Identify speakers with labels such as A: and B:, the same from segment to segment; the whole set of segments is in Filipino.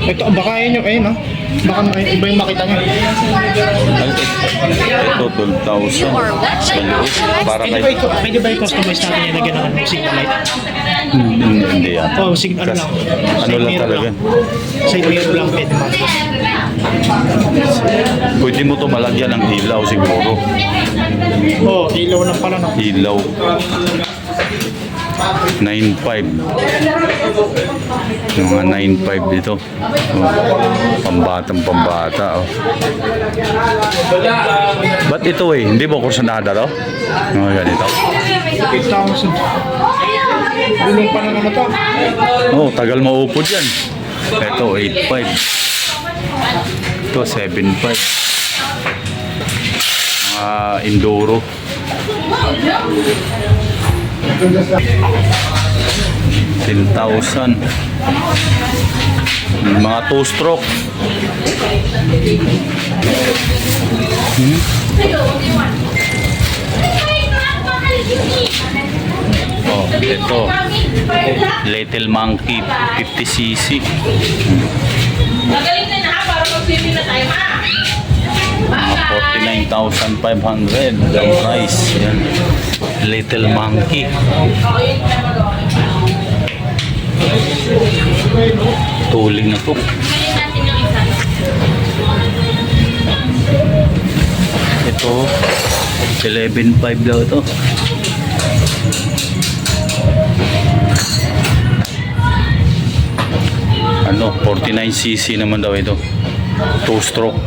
A: Ito, baka yun yung, ayun, no? Baka may- iba yung makita niya.
B: Ito, 12,000. Sa loob. Para
A: Pwede ba,
B: kay...
A: pwede ba i-customize natin yung lagyan ng ano, signal light?
B: Hindi, hindi yan.
A: Oh, signal ano
B: Kasi-
A: lang.
B: Ano
A: Side
B: lang
A: mirror
B: talaga.
A: Side mirror lang pwede ba?
B: Pwede mo to malagyan ng ilaw siguro.
A: Oh, ilaw lang pala, no?
B: Ilaw. 9.5. Yung mga 9.5 dito. Oh, pambatang pambata. Oh. Ba't ito eh? Hindi ba kursanada to? Mga ganito.
A: 8,000. Gulong pa na to.
B: Oh, tagal maupod yan. Ito, 8.5. Ito, 7.5. Mga Enduro. Ten thousand. Mga two-stroke. Oh, ito. Little Monkey 50cc.
C: Magaling na na para mag-swimming na tayo ha.
B: Mga 49,500 ang price. Yan. Little Monkey. Tuling na to. Ito, 11.5 daw ito. Ano, 49cc naman daw ito. Two stroke.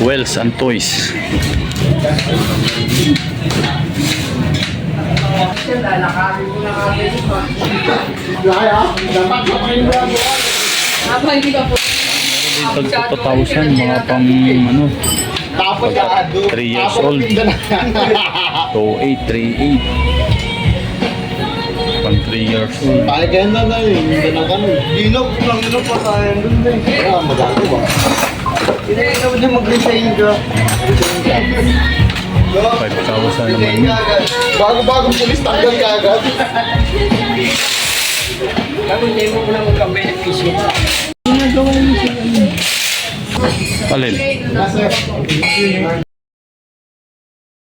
B: Wells and Toys.
C: Hindi po.
B: Dito 2,000, mga pang ano,
A: Tapos ka,
B: 3 years old. 2,8, 3,8. Pang 3 years old.
D: Kaya kaya na na yun, hindi na ganun. Dinog lang nila pa dun din. Kaya magano Hindi ba din mag-resign ka? Resign ka.
B: 5,000 naman yun.
D: Bago-bagong pulis tanggal ka agad.
B: Alin?